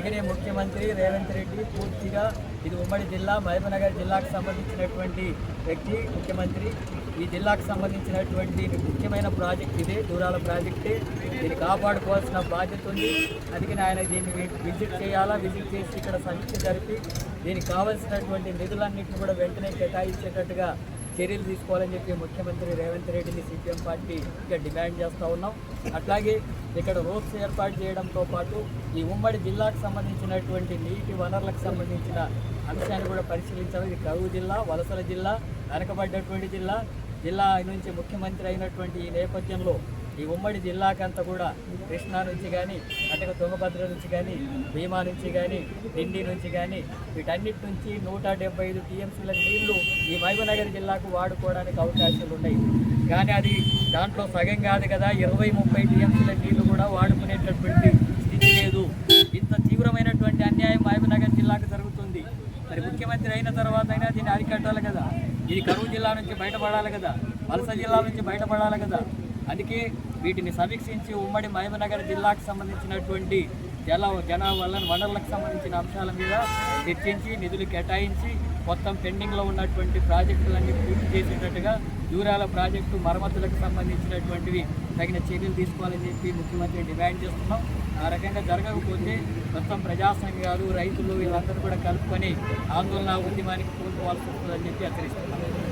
అందుకనే ముఖ్యమంత్రి రేవంత్ రెడ్డి పూర్తిగా ఇది ఉమ్మడి జిల్లా మహబూబ్నగర్ జిల్లాకు సంబంధించినటువంటి వ్యక్తి ముఖ్యమంత్రి. ఈ జిల్లాకు సంబంధించినటువంటి ముఖ్యమైన ప్రాజెక్ట్ ఇది దూరాల ప్రాజెక్టే. దీన్ని కాపాడుకోవాల్సిన బాధ్యత ఉంది. అందుకని ఆయన దీన్ని విజిట్ చేయాలా విజిట్ చేసి ఇక్కడ సమీక్ష జరిపి దీనికి కావాల్సినటువంటి నిధులన్నింటినీ కూడా వెంటనే కేటాయించేటట్టుగా చర్యలు తీసుకోవాలని చెప్పి ముఖ్యమంత్రి రేవంత్ రెడ్డిని సిపిఎం పార్టీ ఇంకా డిమాండ్ చేస్తూ ఉన్నాం. అట్లాగే ఇక్కడ రోడ్స్ ఏర్పాటు చేయడంతో పాటు ఈ ఉమ్మడి జిల్లాకు సంబంధించినటువంటి నీటి వనరులకు సంబంధించిన అంశాన్ని కూడా పరిశీలించాలి. ఇది కరువు జిల్లా వలసల జిల్లా వెనకబడ్డటువంటి జిల్లా జిల్లా నుంచి ముఖ్యమంత్రి అయినటువంటి ఈ నేపథ్యంలో ఈ ఉమ్మడి జిల్లాకంతా కూడా కృష్ణా నుంచి కానీ అటుగా తుంగభద్ర నుంచి కానీ భీమా నుంచి కానీ ఢిల్లీ నుంచి కానీ వీటన్నిటి నుంచి నూట డెబ్బై ఐదు టీఎంసీల నీళ్ళు ఈ మహబూబ్నగర్ జిల్లాకు వాడుకోవడానికి అవకాశాలు ఉన్నాయి. కానీ అది దాంట్లో సగం కాదు కదా ఇరవై ముప్పై టీఎంసీల నీళ్ళు కూడా వాడుకునేటటువంటి స్థితి లేదు. ఇంత తీవ్రమైనటువంటి అన్యాయం మహబూబ్నగర్ జిల్లాకు జరుగుతుంది. మరి ముఖ్యమంత్రి అయిన తర్వాత అయినా దీన్ని అరికట్టాలి కదా. ఇది కరువు జిల్లా నుంచి బయటపడాలి కదా. వలస జిల్లా నుంచి బయటపడాలి కదా. అందుకే వీటిని సమీక్షించి ఉమ్మడి మహబూబ్నగర్ జిల్లాకు సంబంధించినటువంటి జల జన వనరులకు సంబంధించిన అంశాల మీద చర్చించి నిధులు కేటాయించి మొత్తం పెండింగ్లో ఉన్నటువంటి ప్రాజెక్టులన్నీ పూర్తి చేసేటట్టుగా దూరాల ప్రాజెక్టు మరమ్మతులకు సంబంధించినటువంటివి తగిన చర్యలు తీసుకోవాలని చెప్పి ముఖ్యమంత్రి డిమాండ్ చేస్తున్నాం. ఆ రకంగా జరగకపోతే మొత్తం ప్రజాసంఘాలు రైతులు వీళ్ళందరూ కూడా కలుపుకొని ఆందోళన ఉద్యమానికి పూనుకోవాల్సి వస్తుందని చెప్పి హెచ్చరిస్తున్నాం.